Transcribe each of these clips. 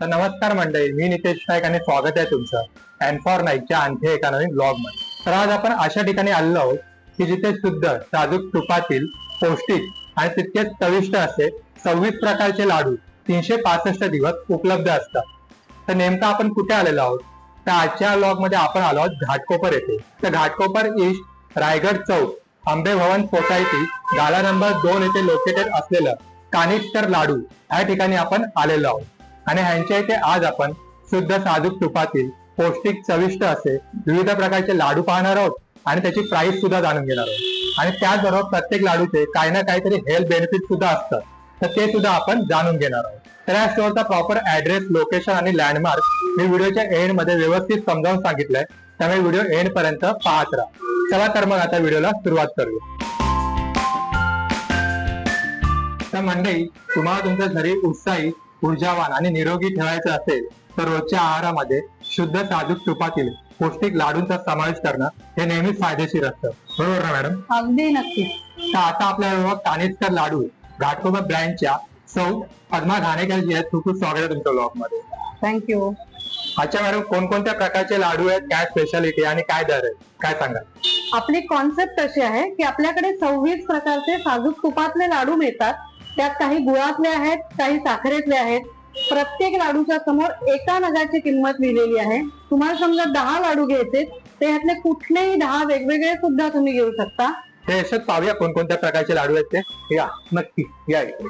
तर नमस्कार मंडळी मी नितेश नाईक आणि स्वागत आहे तुमचं. अँड फॉर नाईकच्या आणखी एका नवीन ब्लॉगमध्ये तर आज आपण अशा ठिकाणी आलो आहोत की जिथे शुद्ध साजूक तुपातील पौष्टिक आणि तितकेच चविष्ट असे सव्वीस प्रकारचे लाडू तीनशे पासष्ट दिवस उपलब्ध असतात. तर नेमकं आपण कुठे आलेलो आहोत? तर आजच्या ब्लॉगमध्ये आपण आलो आहोत घाटकोपर येथे. तर घाटकोपर ईस्ट रायगड चौक आंबे भवन सोसायटी गाला नंबर दोन येथे लोकेटेड असलेलं कानिस्टर लाडू या ठिकाणी आपण आलेलो आहोत. आणि ह्यांच्या इथे आज आपण शुद्ध साजूक तुपातील पौष्टिक चविष्ट असे विविध प्रकारचे लाडू पाहणार आहोत आणि त्याची प्राइस सुद्धा जाणून घेणार आहोत. आणि त्याचबरोबर प्रत्येक लाडूचे काही ना काहीतरी हेल्थ बेनिफिट सुद्धा असतात. तर ते सुद्धा आपण जाणून घेणार आहोत. तर या स्टोअरचा प्रॉपर ऍड्रेस लोकेशन आणि लँडमार्क मी व्हिडिओच्या एंडमध्ये व्यवस्थित समजावून सांगितलंय. त्यामुळे व्हिडिओ एंड पर्यंत पाहत राहा. चला तर मग आता व्हिडिओला सुरुवात करूया. तर मंडळी तुम्हाला तुमच्या घरी उत्साही ऊर्जावान आणि निरोगी ठेवायचं असेल तर रोजच्या आहारामध्ये शुद्ध साजूक तुपातील पौष्टिक लाडूंचा समावेश करणं हे नेहमीच फायदेशीर असतं. बरोबर ना मॅडम? अगदी नक्की तर आता आपल्याबरोबर कानिस्कर लाडू घाटकोबर ब्रँडच्या सौ पद्मा घाणेकर जी आहेत खूप खूप स्वागत आहे तुमच्या ब्लॉगमध्ये थँक्यू अच्छा मॅडम कोणकोणत्या प्रकारचे लाडू आहेत काय स्पेशालिटी आणि काय दर आहे काय सांगा? आपली कॉन्सेप्ट अशी आहे की आपल्याकडे सव्वीस प्रकारचे साजूक तुपातले लाडू मिळतात. त्यात काही गुळातले आहेत काही साखरेतले आहेत. प्रत्येक लाडूच्या समोर एका नगाची किंमत लिहिलेली आहे. तुम्हाला समजा दहा लाडू घ्यायचे ते ह्यातले कुठलेही दहा वेगवेगळे सुद्धा तुम्ही घेऊ शकता. हे अशाच पाहूया कोणकोणत्या प्रकारचे लाडू आहेत ते. या नक्की या इकडे.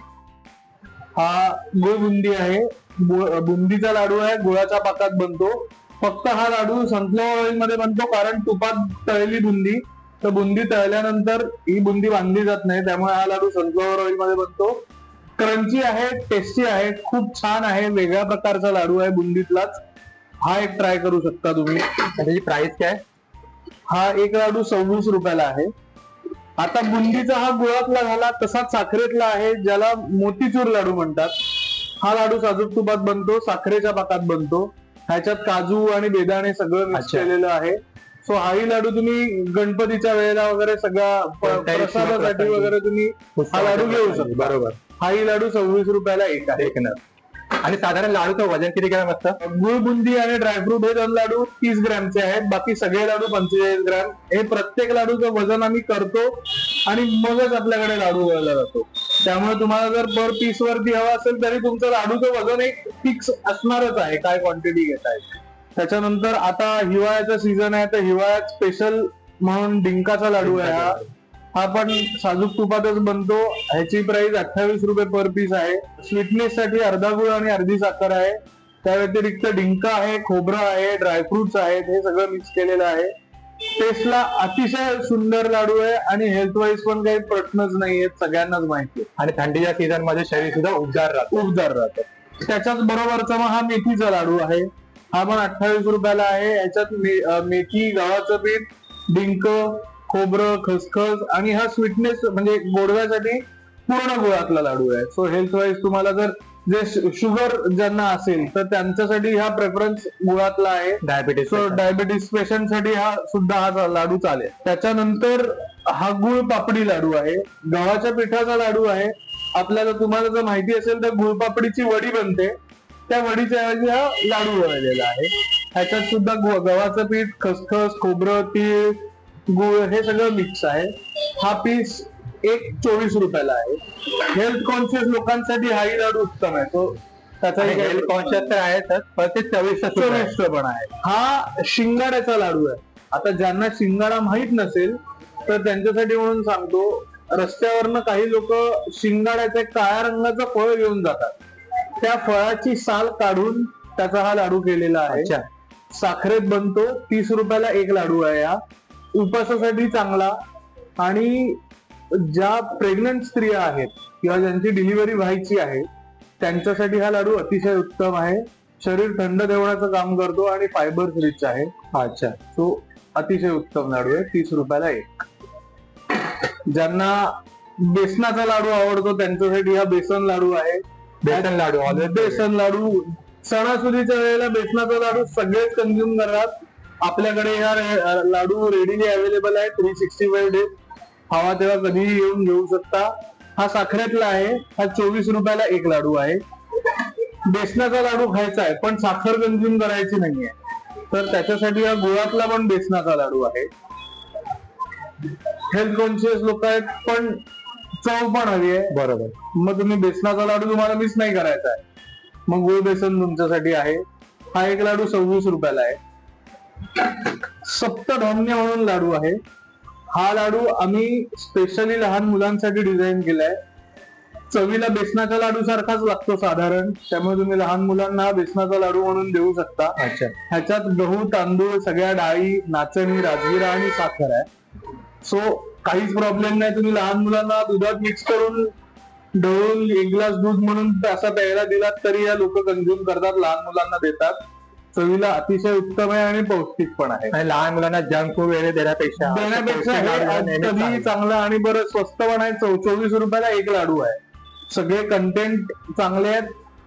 हा गुळ बुंदी आहे बुंदीचा लाडू आहे गुळाच्या पाकात बनतो. फक्त हा लाडू सनफ्लॉवर ऑइलमध्ये बनतो कारण तुपात तळली बुंदी. तर बुंदी तळल्यानंतर ही बुंदी बांधली जात नाही. त्यामुळे हा लाडू सनफ्लॉवर ऑइलमध्ये बनतो. क्रंची आहे टेस्टी आहे खूप छान आहे वेगळ्या प्रकारचा लाडू आहे बुंदीतलाच. हा एक ट्राय करू शकता तुम्ही. त्याची प्राइस काय? हा एक लाडू सव्वीस रुपयाला आहे. आता बुंदीचा हा गुळातला झाला तसाच साखरेतला आहे ज्याला मोतीचूर लाडू म्हणतात. हा लाडू साजूक तुपात बनतो साखरेच्या पाकात बनतो. ह्याच्यात काजू आणि बेदाणे सगळं मिक्स. केलेलं आहे. सो हाही लाडू तुम्ही गणपतीच्या वेळेला वगैरे सगळा प- कोणत्याही प्रसादासाठी. वगैरे तुम्ही हा लाडू घेऊ शकता. बरोबर. हाही लाडू सव्वीस रुपयाला एक आहे. एक नग आणि साधारण लाडूचं वजन किती ग्रॅम असतं? गुळ बुंदी आणि ड्रायफ्रूट हे दोन लाडू तीस ग्रॅमचे आहेत. बाकी सगळे लाडू पंचेचाळीस ग्रॅम. हे प्रत्येक लाडूचं वजन आम्ही करतो आणि मगच आपल्याकडे लाडू वळला जातो. त्यामुळे तुम्हाला जर पर पीस वरती हवा असेल तरी तुमचं लाडूचं वजन एक फिक्स असणारच आहे. काय क्वांटिटी घेत आहे त्याच्यानंतर आता हिवाळ्याचा सीझन आहे तर हिवाळ्यात स्पेशल म्हणून डिंकाचा लाडू आहे हा. हा पण साजूक तुपातच बनतो. ह्याची प्राइस अठ्ठावीस रुपये पर पीस आहे. स्वीटनेस साठी अर्धा गुळ आणि अर्धी साखर आहे. त्या व्यतिरिक्त डिंका आहे खोबरं आहे ड्रायफ्रुट्स आहेत हे सगळं मिक्स केलेलं आहे. टेस्टला अतिशय सुंदर लाडू आहे आणि हेल्थ वाईज पण काही प्रश्नच नाहीये सगळ्यांनाच माहिती आहे. आणि थंडीच्या सीझनमध्ये शरीर सुद्धा उबदार राहतं. उबदार राहतात त्याच्याच बरोबरचा मग हा मेथीचा लाडू आहे. हा पण अठ्ठावीस रुपयाला आहे. याच्यात मेथी गव्हाचं पीठ डिंक खोबरं खसखस आणि हा स्वीटनेस म्हणजे गोडव्यासाठी पूर्ण गुळातला लाडू आहे. सो हेल्थ वाईज तुम्हाला जर जे शुगर ज्यांना असेल तर त्यांच्यासाठी हा प्रेफरन्स गुळातला आहे. डायबिटीस सो डायबिटीस पेशंटसाठी हा सुद्धा हा लाडू चालेल. त्याच्यानंतर हा गुळ पापडी लाडू आहे. गव्हाच्या पिठाचा लाडू आहे. आपल्याला तुम्हाला जर माहिती असेल तर गुळपापडीची वडी बनते. त्या वडीच्या ऐवजी हा लाडू वळलेला आहे. ह्याच्यात सुद्धा गव्हाचं पीठ खसखस खोबरं तीळ गुळ हे सगळं मिक्स आहे. हा पीस एक चोवीस रुपयाला आहे. हेल्थ कॉन्शियस लोकांसाठी हाही लाडू उत्तम आहे. तो त्याचाही काही- हेल्थ कॉन्शियस तर आहेतच पण ते चविष्ट. चविष्ट पण आहे. हा शिंगाड्याचा लाडू आहे. आता ज्यांना शिंगाडा माहीत नसेल तर त्यांच्यासाठी म्हणून सांगतो रस्त्यावरनं काही लोक शिंगाड्याचे काळ्या रंगाचं फळ घेऊन जातात. त्या फळाची साल काढून त्याचा हा लाडू केलेला आहे. अच्छा. साखरेत बनतो तीस रुपयाला एक लाडू आहे हा. उपासासाठी चांगला. आणि ज्या प्रेग्नंट स्त्रिया आहेत किंवा ज्यांची डिलिव्हरी व्हायची आहे त्यांच्यासाठी हा लाडू अतिशय उत्तम आहे. शरीर थंड ठेवण्याचं काम करतो आणि फायबर रिच आहे. अच्छा. सो अतिशय उत्तम लाडू आहे तीस रुपयाला एक. ज्यांना बेसनाचा लाडू आवडतो त्यांच्यासाठी हा बेसन लाडू आहे. बेसन लाडू बेसन लाडू. सणासुदीच्या वेळेला बेसनाचा लाडू सगळेच कन्झ्युम करतात. आपल्याकडे ह्या लाडू रेडीली अवेलेबल आहे थ्री सिक्स्टी फाईव्ह डेज हवा तेव्हा कधीही येऊन घेऊ शकता. हा साखरेतला आहे. हा चोवीस रुपयाला एक लाडू आहे. बेसनाचा लाडू खायचा आहे पण साखर कन्झ्युम करायची नाहीये. तर त्याच्यासाठी हा गुळातला पण बेसनाचा लाडू आहे. हेल्थ कॉन्शियस लोक आहेत पण चव पण हवी आहे. बरोबर. मग तुम्ही बेसनाचा लाडू तुम्हाला मिस नाही करायचा आहे. मग गुळ बेसन तुमच्यासाठी आहे. हा एक लाडू सव्वीस रुपयाला आहे. सप्तधान्य म्हणून लाडू आहे. हा लाडू आम्ही स्पेशली लहान मुलांसाठी डिझाईन केलाय. चवीला बेसनाच्या लाडू सारखाच लागतो साधारण. त्यामुळे तुम्ही लहान मुलांना बेसनाचा लाडू म्हणून देऊ शकता. अच्छा. ह्याच्यात गहू तांदूळ सगळ्या डाळी नाचणी राजगिरा आणि साखर आहे. सो काहीच प्रॉब्लेम नाही. तुम्ही लहान मुलांना दुधात मिक्स करून ढवळून एक ग्लास दूध म्हणून असा प्यायला दिलात तरी या लोक कंझ्युम करतात लहान मुलांना देतात. चवीला अतिशय उत्तम आहे आणि पौष्टिक पण आहे. आणि लहान मुलांना जंक फूड वगैरे देण्यापेक्षा देण्यापेक्षा चांगलं. आणि बरं स्वस्त पण आहे. चौ- चोवीस रुपयाला एक लाडू आहे. सगळे कंटेंट चांगले आहेत.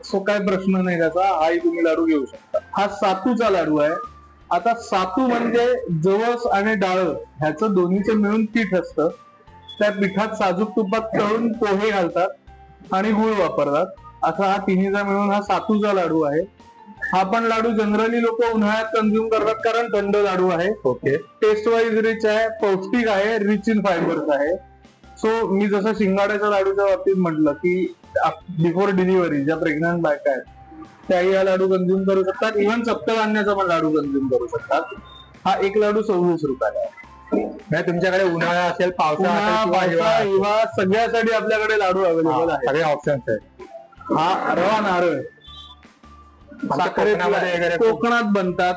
सो काय प्रश्न नाही त्याचा. हाही तुम्ही लाडू घेऊ शकता. हा सातूचा लाडू आहे. आता सातू म्हणजे जवस आणि डाळ ह्याचं दोन्हीचं मिळून पीठ असतं. त्या पिठात साजूक तुपात तळून पोहे घालतात आणि गुळ वापरतात. असा हा तिन्हीचा मिळून हा सातूचा लाडू आहे. हा पण लाडू जनरली लोक उन्हाळ्यात कंझ्युम करतात कारण थंड लाडू आहे. ओके. टेस्ट वाईज रिच आहे पौष्टिक आहे रिच इन फायबर्स आहे. सो मी जसं शिंगाड्याच्या लाडूच्या बाबतीत म्हटलं की बिफोर डिलिव्हरी ज्या प्रेग्नंट बायका आहेत त्याही हा लाडू कंझ्युम करू शकतात. इव्हन सप्तधान्याचा पण लाडू कंझ्युम करू शकतात. हा एक लाडू सव्वीस रुपयाला आहे. म्हणजे तुमच्याकडे उन्हाळा असेल पावसाळा पुन्हा असेल किंवा पावसाळा, हिवाळा असेल. हिवाळा सगळ्यासाठी आपल्याकडे लाडू अवेलेबल हा, आहे सगळे ऑप्शन्स आहेत. हा रवा नारळ. आमच्या कोकणामध्ये वगैरे खूप- कोकणात बनतात.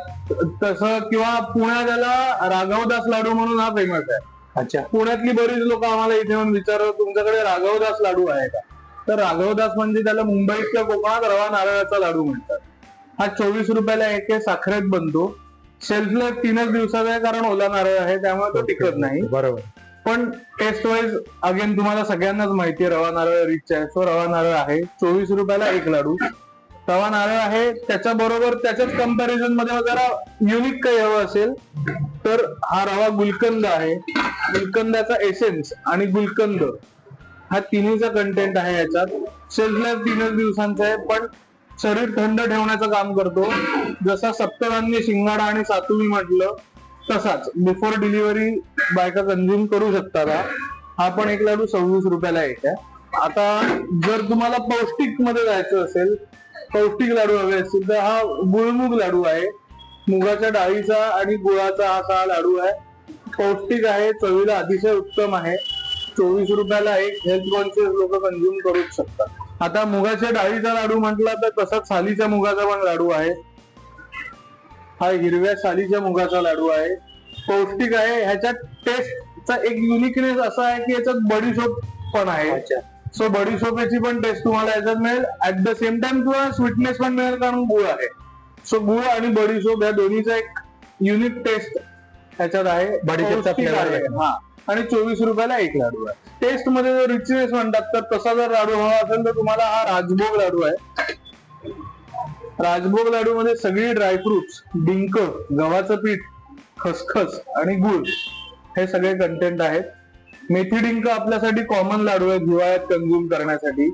तसं किंवा पुण्यात त्याला राघवदास लाडू म्हणून हा फेमस आहे. अच्छा. पुण्यातली बरीच लोक आम्हाला इथे येऊन विचारतात तुमच्याकडे राघवदास लाडू आहे का? तर राघवदास म्हणजे त्याला मुंबईत किंवा कोकणात रवा नारळाचा लाडू म्हणतात. हा चोवीस रुपयाला एक साखरेत बनतो. शेल्फ लाईफ तीनच दिवसाचा आहे कारण ओला नारळ आहे त्यामुळे तो टिकत नाही. बरोबर. पण टेस्ट वाईज अगेन तुम्हाला सगळ्यांनाच माहिती आहे रवा नारळ रिच आहे. सो रवा नारळ आहे चोवीस रुपयाला एक लाडू. रवा नारळ आहे त्याच्या बरोबर त्याच्याच कंपॅरिझनमध्ये जरा युनिक काही हवं असेल तर हा रवा गुलकंद आहे. गुलकंदाचा एसेन्स आणि गुलकंद. हा तिन्हीचा कंटेंट आहे याच्यात. सेल्फ लाईफ तीनच दिवसांचा आहे पण शरीर थंड ठेवण्याचं काम करतो. जसा सप्तधान्य शिंगाडा आणि सातू मी म्हटलं तसाच. बिफोर डिलिव्हरी बायका कंझ्युम करू शकतात हा. हा पण एक लाडू सव्वीस रुपयाला एक आहे. आता जर तुम्हाला पौष्टिकमध्ये जायचं असेल पौष्टिक लाडू हवे असतील तर हा गुळमुग लाडू आहे. मुगाच्या डाळीचा आणि गुळाचा हा असा लाडू आहे. पौष्टिक आहे चवीला अतिशय उत्तम आहे. चोवीस रुपयाला एक हेल्थ कॉन्शियस लोक कंझ्युम करू शकतात. आता मुगाच्या डाळीचा लाडू म्हटला तर तसाच सालीच्या मुगाचा पण लाडू आहे. हा हिरव्या सालीच्या मुगाचा लाडू आहे. पौष्टिक आहे. ह्याच्यात टेस्टचा एक युनिकनेस असा आहे की याच्यात बडीशोप पण आहे. सो बडीशोपेची पण टेस्ट तुम्हाला याच्यात मिळेल. ऍट द सेम टाइम तुम्हाला स्वीटनेस पण मिळेल कारण गुळ आहे. सो गुळ आणि बडीशोप या दोन्हीचा एक युनिक टेस्ट ह्याच्यात आहे. बडीशोपचा. हा. आणि चोवीस रुपयाला एक लाडू आहे. टेस्टमध्ये जर रिचनेस म्हणतात तर तसा जर लाडू हवा असेल तर तुम्हाला हा राजभोग लाडू आहे. राजभोग लाडू मध्ये सगळी ड्रायफ्रुट्स डिंक गव्हाचं पीठ खसखस आणि गुळ हे सगळे कंटेंट आहेत. मेथी डिंक आपल्यासाठी कॉमन लाडू आहे हिवाळ्यात कन्झ्युम करण्यासाठी.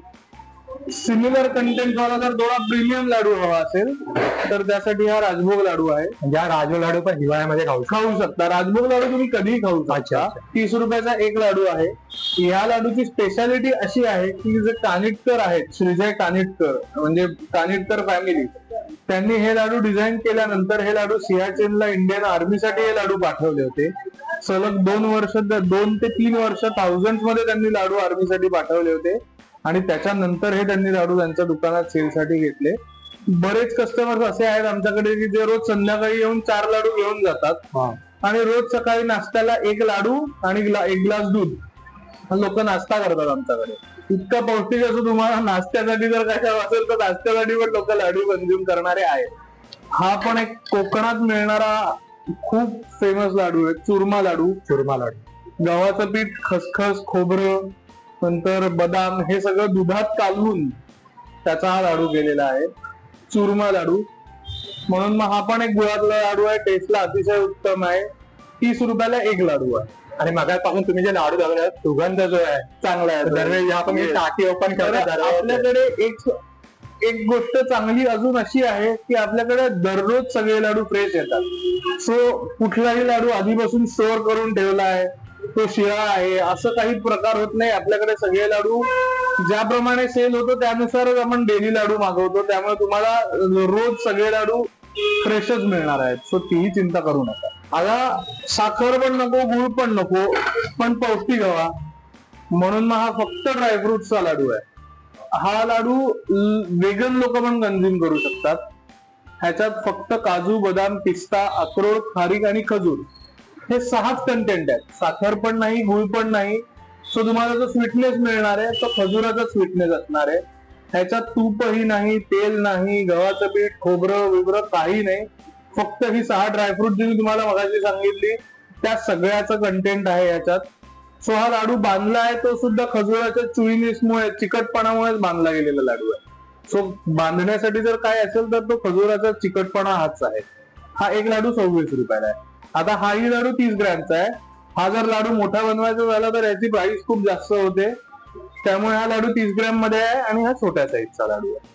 सिमिलर कंटेंट वाला जर थोडा प्रीमियम लाडू हवा असेल तर त्यासाठी हा राजभोग लाडू आहे. म्हणजे हा राजू लाडू पण हिवाळ्यामध्ये खाऊ शकतो. खाऊ शकता. राजभोग लाडू तुम्ही कधीही खाऊ अच्छा, शकता. अच्छा. तीस रुपयाचा एक लाडू आहे. ह्या लाडूची स्पेशालिटी अशी आहे की जे कानिटकर आहेत श्रीजय कानिटकर म्हणजे कानिटकर फॅमिली त्यांनी हे लाडू डिझाईन केल्यानंतर हे लाडू सियाचेनला इंडियन आर्मीसाठी हे लाडू पाठवले होते. सलग दोन वर्ष दोन ते तीन वर्ष थाउजंडमध्ये त्यांनी लाडू आर्मीसाठी पाठवले होते. आणि त्याच्यानंतर हे त्यांनी लाडू त्यांच्या दुकानात सेलसाठी घेतले. बरेच कस्टमर्स असे आहेत आमच्याकडे की जे रोज संध्याकाळी येऊन चार लाडू घेऊन जातात. आणि रोज सकाळी नाश्त्याला एक लाडू आणि एक ग्लास दूध. लोक नाश्ता करतात आमच्याकडे. इतकं पौष्टिक असं तुम्हाला नाश्त्यासाठी जर हवं असेल तर नाश्त्यासाठी पण लोक लाडू कंझ्युम करणारे आहेत. हा पण एक कोकणात मिळणारा खूप फेमस लाडू आहे. चुरमा लाडू. चुरमा लाडू. गव्हाचं पीठ खसखस खोबरं नंतर बदाम हे सगळं दुधात कालवून त्याचा हा लाडू केलेला आहे. चुरमा लाडू. म्हणून मग हा पण एक गुळातला लाडू आहे. टेस्टला अतिशय उत्तम आहे. तीस रुपयाला एक लाडू आहे. आणि मगापासून तुम्ही जे लाडू दाखवले सुगंध जो आहे चांगला आहे. दरवेळी आपण. टाकी ओपन करतो आपल्याकडे एक एक गोष्ट चांगली अजून अशी आहे की आपल्याकडे दररोज सगळे लाडू फ्रेश येतात. सो कुठलाही लाडू आधीपासून स्टोअर करून ठेवला आहे तो शिळा आहे. असं काही प्रकार होत नाही. आपल्याकडे सगळे लाडू ज्याप्रमाणे सेल होतो त्यानुसारच आपण डेली लाडू मागवतो. त्यामुळे तुम्हाला रोज सगळे लाडू फ्रेशच मिळणार आहेत. सो तीही चिंता करू नका. आता साखर पण नको गुळ पण नको पण पौष्टिक हवा. म्हणून मग हा फक्त ड्रायफ्रुटचा लाडू आहे. हा लाडू वेगन लोक पण कन्झ्युम करू शकतात. ह्याच्यात फक्त काजू बदाम पिस्ता अक्रोड खारीक आणि खजूर. हे सहाच कंटेंट आहेत. साखर पण नाही गुळ पण नाही. सो तुम्हाला जो स्वीटनेस मिळणार आहे तो खजुराचा स्वीटनेस असणार आहे. ह्याच्यात तूपही नाही तेल नाही गव्हाचं पीठ खोबरं विबरं काही नाही. फक्त ही सहा ड्रायफ्रूट जी मी तुम्हाला मगाशी सांगितली त्या सगळ्याचं कंटेंट आहे याच्यात सो हा लाडू बांधला आहे तो सुद्धा खजुराच्या चुईनेसमुळे चिकटपणामुळेच बांधला गेलेला लाडू आहे. सो बांधण्यासाठी जर काय असेल तर तो खजुराचा चिकटपणा हाच आहे. हा एक लाडू सव्वीस रुपयाला आहे. आता हाही लाडू तीस ग्रॅमचा आहे. हा जर लाडू मोठा बनवायचा झाला तर याची प्राइस खूप जास्त होते. त्यामुळे हा लाडू तीस ग्रॅममध्ये आहे आणि हा छोट्या साईजचा लाडू आहे.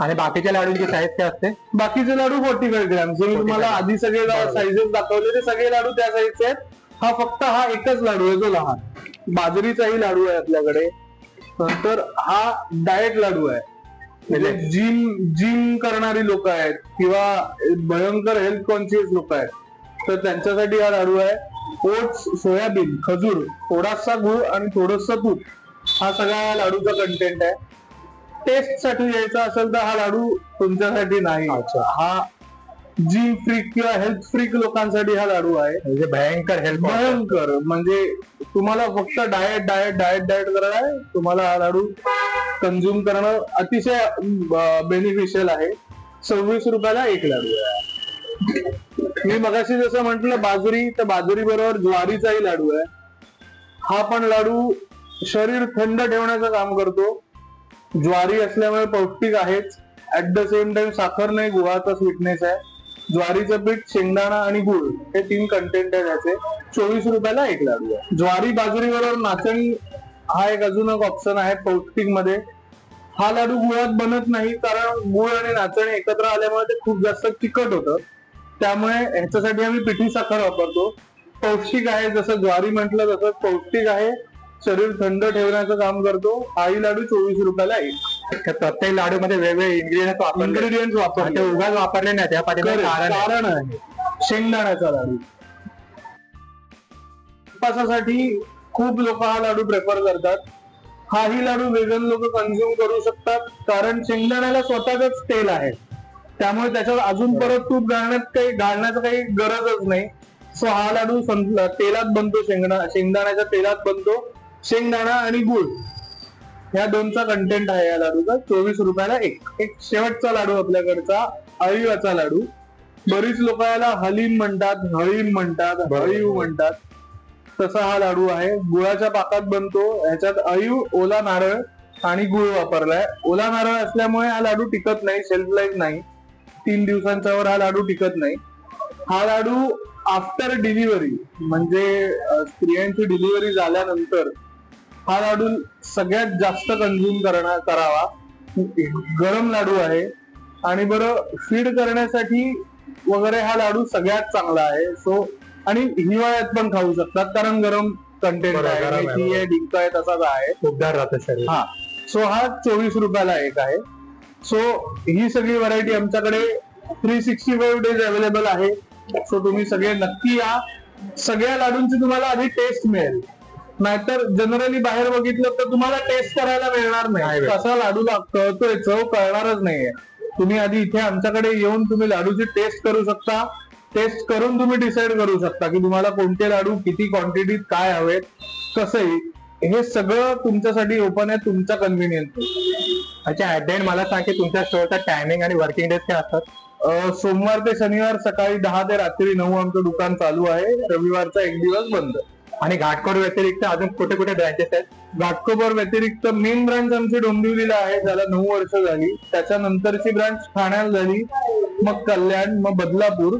आणि बाकीच्या लाडूंची साईज काय असते? बाकीचे लाडू फोर्टी फाईव्ह ग्रॅम. जे मी 45 तुम्हाला आधी सगळे. साईजेस दाखवले ते सगळे लाडू त्या साईजचे आहेत. हा फक्त हा एकच लाडू आहे जो लहान. बाजरीचाही लाडू आहे आपल्याकडे. नंतर हा डाएट लाडू आहे. म्हणजे जिम जिम करणारी लोक आहेत किंवा भयंकर हेल्थ कॉन्शियस लोक आहेत. तर त्यांच्यासाठी हा लाडू आहे. ओट्स सोयाबीन खजूर थोडासा गुळ आणि थोडस तूप. हा सगळा या लाडूचा कंटेंट आहे. टेस्टसाठी यायचा असेल तर हा लाडू तुमच्यासाठी नाही. हा जिम फ्रीक किंवा हेल्थ फ्रीक लोकांसाठी हा लाडू आहे. म्हणजे भयंकर हेल्प भयंकर. म्हणजे तुम्हाला फक्त डाएट डाएट डाएट डाएट करायला आहे. तुम्हाला हा लाडू कन्झ्युम करणं अतिशय बेनिफिशियल आहे. सव्वीस रुपयाला एक लाडू आहे. मी मगाशी जसं म्हटलं बाजरी तर बाजरी बरोबर ज्वारीचाही लाडू आहे. हा पण लाडू शरीर थंड ठेवण्याचं काम करतो. ज्वारी असल्यामुळे पौष्टिक आहेच. ऍट द सेम टाइम साखर नाही गुळाचा स्वीटनेस आहे. ज्वारीचं पीठ शेंगदाणा आणि गुळ हे तीन कंटेंट आहे त्याचे चोवीस रुपयाला एक लाडू आहे. ज्वारी बाजरी बरोबर नाचणी हा एक अजून एक ऑप्शन आहे पौष्टिकमध्ये हा लाडू गुळात बनत नाही कारण गुळ आणि नाचणी एकत्र आल्यामुळे ते खूप जास्त तिखट होतं. त्यामुळे ह्याच्यासाठी आम्ही पिठी साखर वापरतो. पौष्टिक आहे जसं ज्वारी म्हटलं तसं पौष्टिक आहे. शरीर थंड ठेवण्याचं काम करतो. हाही लाडू चोवीस रुपयाला एक. प्रत्येक लाडू मध्ये वेगवेगळे इन्ग्रेडियंट इन्ग्रेडियंट आणि वापरले. ते उगाच वापरले नाही त्या पाठीमागे Correct. कारण आहे. कारण आहे. शेंगदाण्याचा लाडू. उपासासाठी खूप लोक हा लाडू प्रेफर करतात. हाही लाडू वेगन लोक कन्झ्युम करू शकतात. कारण शेंगदाण्याला स्वतःच तेल आहे. त्यामुळे त्याच्यात अजून परत तूप घालण्यात काही घालण्याचं काही गरजच नाही. सो हा लाडू सं- तेलात बनतो शेंगदा शेंगदाण्याच्या तेलात बनतो. शेंगदाणा आणि गुळ. ह्या दोनचा कंटेंट आहे या लाडूचा. चोवीस रुपयाला एक. एक शेवटचा लाडू आपल्याकडचा अळीवाचा लाडू. बरीच लोक याला हलीम म्हणतात हळीम म्हणतात. हळीव म्हणतात. तसा हा लाडू आहे. गुळाच्या पाकात बनतो. ह्याच्यात अळीव ओला नारळ आणि गुळ वापरलाय. ओला नारळ असल्यामुळे हा लाडू टिकत नाही शेल्फ लाईफ नाही. तीन दिवसांच्या वर हा लाडू टिकत नाही. हा लाडू आफ्टर डिलिव्हरी म्हणजे स्त्रियांची डिलिव्हरी झाल्यानंतर हा लाडू सगळ्यात जास्त कन्झ्युम करणं करावा. गरम लाडू आहे. आणि बरं फीड करण्यासाठी वगैरे हा लाडू सगळ्यात चांगला आहे. सो आणि हिवाळ्यात पण खाऊ शकतात कारण गरम कंटेंट आहे. डिंक आहे तसाच आहे. उबदार राहतं शरीर हा. सो हा चोवीस रुपयाला एक आहे. सो ही सगळी व्हरायटी आमच्याकडे three sixty five days available आहे. सो तुम्ही सगळे नक्की या. सगळ्या लाडूंची तुम्हाला आधी टेस्ट मिळेल. नाहीतर जनरली बाहेर बघितलं तर तुम्हाला टेस्ट करायला मिळणार नाही. कसा लाडू कळतोय चव कळणारच नाहीये. तुम्ही आधी इथे आमच्याकडे येऊन तुम्ही लाडूची टेस्ट करू शकता. टेस्ट करून तुम्ही डिसाईड करू शकता की तुम्हाला कोणते लाडू किती क्वांटिटीत काय हवेत कसंही. हे सगळं तुमच्यासाठी ओपन आहे तुमच्या कन्व्हिनियन्स अच्छा ऍट मला सांग की तुमच्या स्टोअरचा टायमिंग आणि वर्किंग डेज काय असतात? सोमवार ते शनिवार सकाळी दहा ते रात्री नऊ आमचं दुकान चालू आहे. रविवारचा एक दिवस बंद. आणि घाटकोड व्यतिरिक्त अजून कुठे कुठे ब्रँचेस आहेत? घाटकोपर व्यतिरिक्त मेन ब्रांच आमची डोंबिवलीला आहे. ज्याला नऊ वर्ष झाली. त्याच्यानंतरची ब्रांच ठाण्यात झाली. मग कल्याण मग बदलापूर.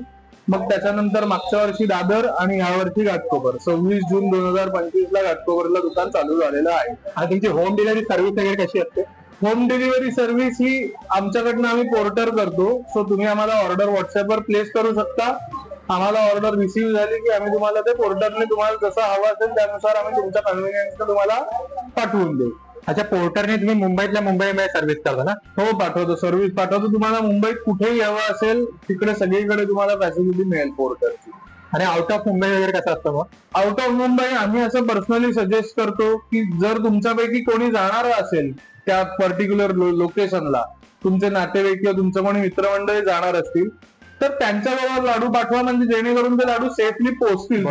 मग त्याच्यानंतर मागच्या वर्षी दादर आणि या वर्षी घाटकोपर. सव्वीस जून दोन हजार पंचवीस ला घाटकोपरला दुकान चालू झालेलं आहे. आणि तुमची होम डिलिव्हरी सर्व्हिस वगैरे कशी असते? होम डिलिव्हरी सर्व्हिस ही आमच्याकडनं आम्ही पोर्टर करतो. सो तुम्ही आम्हाला ऑर्डर व्हॉट्सअपवर प्लेस करू शकता. आम्हाला ऑर्डर रिसीव्ह झाली की आम्ही तुम्हाला ते पोर्टरने तुम्हाला जसं हवं असेल त्यानुसार आम्ही तुमच्या कन्व्हिनियन्स तुम्हाला पाठवून देऊ. अच्छा पोर्टरने तुम्ही मुंबईतल्या मुंबईमध्ये सर्व्हिस करता ना? हो पाठवतो. सर्व्हिस पाठवतो. तुम्हाला मुंबईत कुठेही हवं असेल तिकडे सगळीकडे तुम्हाला फॅसिलिटी मिळेल पोर्टरची आणि आउट ऑफ मुंबई वगैरे कसं असतं मग? आउट ऑफ मुंबई आम्ही असं पर्सनली सजेस्ट करतो की जर तुमच्यापैकी कोणी जाणार असेल त्या पर्टिक्युलर लोकेशनला तुमचे नातेवाईक किंवा तुमचं कोणी मित्रमंडळी जाणार असतील तर त्यांच्याबरोबर लाडू पाठवा म्हणजे जेणेकरून ते लाडू सेफली पोहोचतील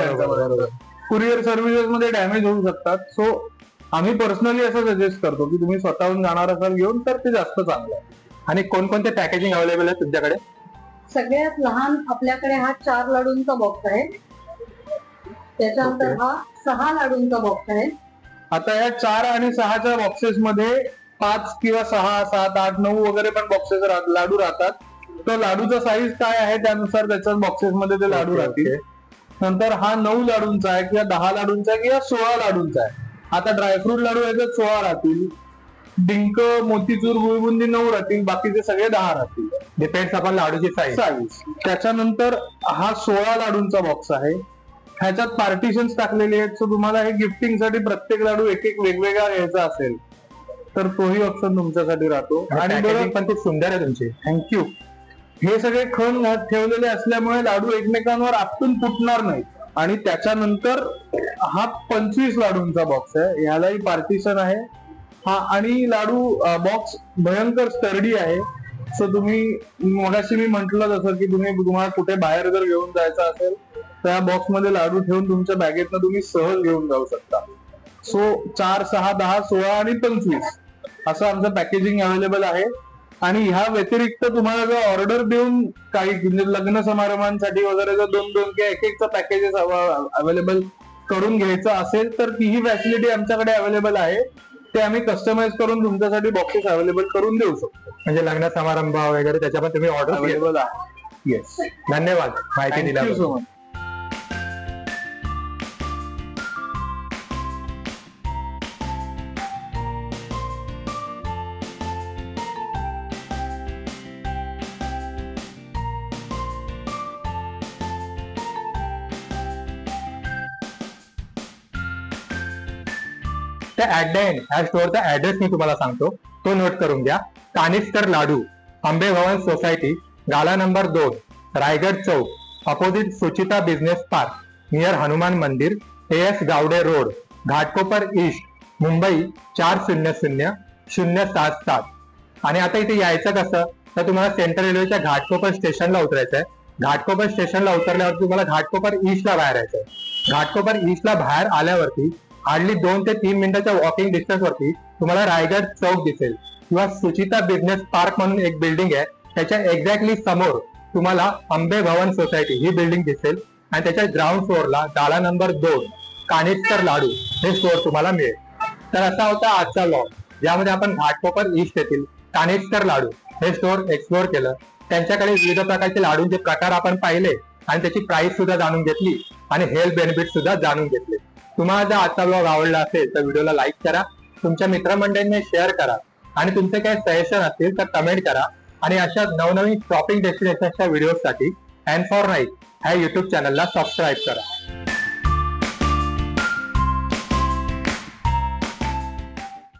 कुरिअर सर्व्हिसेस मध्ये डॅमेज होऊ शकतात. सो आम्ही पर्सनली असं सजेस्ट करतो की तुम्ही स्वतःहून जाणार असाल घेऊन तर ते जास्त चांगलं आहे. आणि कोणकोणते पॅकेजिंग अवेलेबल आहे तुमच्याकडे? सगळ्यात लहान आपल्याकडे हा चार लाडूंचा बॉक्स आहे. त्याच्यानंतर Okay. हा सहा लाडूंचा बॉक्स आहे. आता या चार आणि सहाच्या बॉक्सेस मध्ये पाच किंवा सहा सात आठ नऊ वगैरे पण बॉक्सेस लाडू राहतात. तर लाडूचा साईज काय आहे त्यानुसार त्याच्या बॉक्सेस मध्ये ते लाडू Okay, राहतील. नंतर हा नऊ लाडूंचा आहे किंवा दहा लाडूंचा आहे किंवा सोळा लाडूंचा आहे. आता ड्रायफ्रूट लाडू याच्यात सोळा राहतील. डिंक मोतीचूर गुळबुंदी नऊ राहतील बाकीचे सगळे दहा राहतील. डिपेंड्स आपण लाडूची साईज साईज त्याच्यानंतर हा सोळा लाडूंचा बॉक्स आहे. ह्याच्यात पार्टिशन्स टाकलेले आहेत सो तुम्हाला हे गिफ्टिंगसाठी प्रत्येक लाडू एक एक वेगवेगळा घ्यायचा असेल तर तोही ऑप्शन तुमच्यासाठी राहतो. आणि पण खूप सुंदर आहे तुमची. थँक्यू हे सगळे खण ठेवलेले असल्यामुळे लाडू एकमेकांवर आपटून फुटणार नाहीत. आणि त्याच्यानंतर हा पंचवीस लाडूंचा बॉक्स आहे. ह्यालाही पार्टिशन आहे. हा आणि लाडू बॉक्स भयंकर स्टर्डी आहे. सो तुम्ही मगाशी मी म्हंटल जसं की तुम्ही तुम्हाला कुठे बाहेर जर घेऊन जायचं असेल तर या बॉक्समध्ये लाडू ठेवून तुमच्या बॅगेतनं तुम्ही सहज घेऊन जाऊ शकता. सो चार सहा दहा सोळा आणि पंचवीस असं आमचं पॅकेजिंग अवेलेबल आहे. आणि ह्या व्यतिरिक्त तुम्हाला जर ऑर्डर देऊन काही म्हणजे लग्न समारंभांसाठी वगैरे जर दोन दोन किंवा एक एकचं पॅकेजेस अवेलेबल करून घ्यायचं असेल तर तीही फॅसिलिटी आमच्याकडे अवेलेबल आहे. ते आम्ही कस्टमाइज करून तुमच्यासाठी बॉक्सेस अवेलेबल करून देऊ शकतो. म्हणजे लग्न समारंभ वगैरे त्याच्या पण तुम्ही ऑर्डर अवेलेबल आहे. येस धन्यवाद. माहिती दिल्याबद्दल. त्या ऍट द एंड ह्या स्टोअरचा ऍड्रेस मी तुम्हाला सांगतो. तो नोट करून घ्या. कानिस्टर लाडू आंबे भवन सोसायटी गाला नंबर दोन Raigad Chowk opposite Suchita business park near Hanuman Mandir A S Gawde road Ghatkopar east Mumbai चार शून्य शून्य शून्य सात सात. आणि आता इथे यायचं कसं? तर तुम्हाला सेंट्रल रेल्वेच्या घाटकोपर स्टेशनला उतरायचं आहे घाटकोपर स्टेशनला उतरल्यावरती तुम्हाला घाटकोपर ईस्टला बाहेर यायचं आहे घाटकोपर ईस्टला बाहेर आल्यावरती हार्डली दोन ते तीन मिनिटाच्या वॉकिंग डिस्टन्स वरती तुम्हाला रायगड चौक दिसेल. किंवा सुचिता बिझनेस पार्क म्हणून एक बिल्डिंग आहे. त्याच्या एक्झॅक्टली समोर तुम्हाला अंबे भवन सोसायटी ही बिल्डिंग दिसेल. आणि त्याच्या ग्राउंड फ्लोअरला गाळा नंबर दोन कानिस्कर लाडू हे स्टोअर तुम्हाला मिळेल. तर असा होता आजचा लॉ ज्यामध्ये आपण घाटकोपर ईस्ट येथील कानिस्कर लाडू हे स्टोअर एक्सप्लोअर केलं. त्यांच्याकडे विविध प्रकारचे लाडूंचे प्रकार आपण पाहिले. आणि त्याची प्राइस सुद्धा जाणून घेतली. आणि हेल्थ बेनिफिट सुद्धा जाणून घेतले. तुम्हाला जर आजचा ब्लॉग आवडला असेल तर व्हिडिओला लाईक करा. तुमच्या मित्रमंडळींनी शेअर करा. आणि तुमचे काही सजेशन असतील तर कमेंट करा. आणि अशा नवनवीन शॉपिंग डेस्टिनेशनच्या व्हिडिओसाठी अँड फॉर नाईट ह्या युट्यूब चॅनलला सबस्क्राईब करा.